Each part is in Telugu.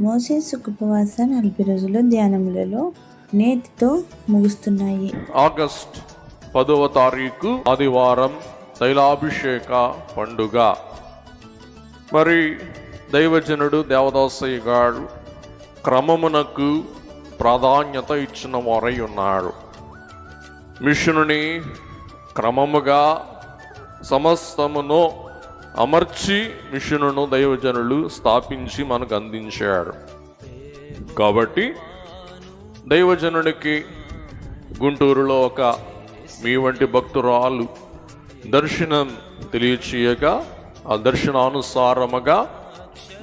మోసేస్ ఉపవాస నలభై రోజుల ధ్యానములలో నేతితో ముగుస్తున్నాయి. ఆగస్ట్ పదవ తారీఖు ఆదివారం తైలాభిషేక పండుగ. మరి దైవజనుడు దేవదాసయ్య గారు క్రమమునకు ప్రాధాన్యత ఇచ్చిన వారై ఉన్నాడు మిషనుని క్రమముగా సమస్తమును అమర్చి మిషనును దైవజనులు స్థాపించి మనకు అందించాడు కాబట్టి దైవజనుడికి గుంటూరులో ఒక మీ వంటి భక్తురాలు దర్శనం తెలియచేయగా ఆ దర్శనానుసారముగా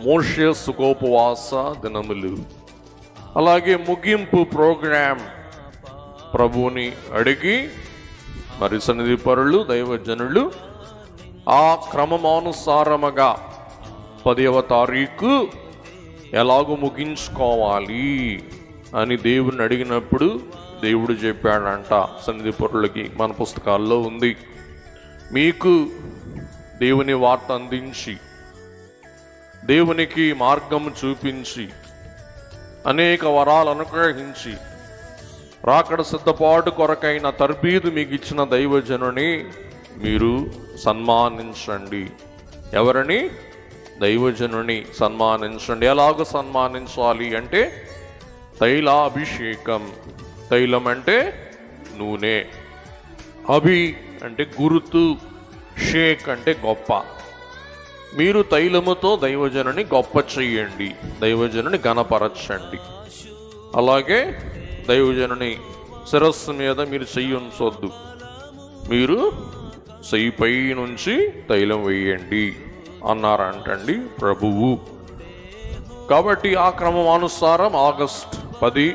మోషే సుఖోపవాస దినములు. అలాగే ముగింపు ప్రోగ్రాం ప్రభువుని అడిగి మరి సన్నిధి పరులు దైవజనులు ఆ క్రమమానుసారముగా పదవ తారీఖు ఎలాగో ముగించుకోవాలి అని దేవుని అడిగినప్పుడు దేవుడు చెప్పాడంట సన్నిధి పొరులకి మన పుస్తకాల్లో ఉంది. మీకు దేవుని వార్త అందించి దేవునికి మార్గం చూపించి అనేక వరాలు అనుగ్రహించి రాకడ సిద్ధపాటు కొరకైన తర్బీదు మీకు ఇచ్చిన దైవజనుని మీరు సన్మానించండి. ఎవరిని? దైవజనుని సన్మానించండి. ఎలాగ సన్మానించాలి అంటే తైలాభిషేకం. తైలం అంటే నూనె. అభి అంటే గురుతు. షేక్ అంటే గొప్ప. మీరు తైలముతో దైవజనుని గొప్ప చెయ్యండి. దైవజనుని గణపరచండి అలాగే దైవజనుని శిరస్సు మీద మీరు చెయ్యి ఉంచొద్దు మీరు చెయ్యిపై నుంచి తైలం వేయండి అన్నారంటండి ప్రభువు. కాబట్టి ఆ క్రమమానుసారం ఆగస్ట్ పది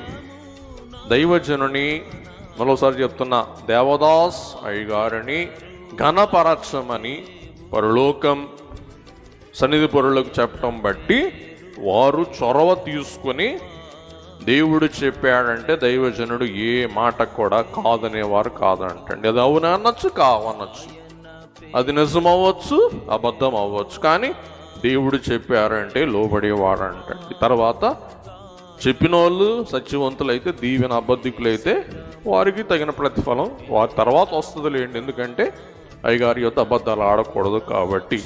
దైవజనుని మరోసారి చెప్తున్నా దేవదాస్ అయ్యగారిని ఘనపరచమని పరలోకం సన్నిధి పరులకు చెప్పటం బట్టి వారు చొరవ తీసుకొని దేవుడు చెప్పాడంటే దైవజనుడు ఏ మాట కూడా కాదనేవారు కాదంటండి. అది అవునా అనొచ్చు? కావనొచ్చు. అది నిజం అవ్వచ్చు అబద్ధం అవ్వచ్చు కానీ దేవుడు చెప్పారంటే లోబడేవాడంటండి తర్వాత చెప్పిన వాళ్ళు సత్యవంతులైతే దీవెన అబద్ధికులైతే వారికి తగిన ప్రతిఫలం వారి తర్వాత వస్తుంది లేండి ఎందుకంటే అయ్యగారి యొక్క అబద్ధాలు ఆడకూడదు కాబట్టి.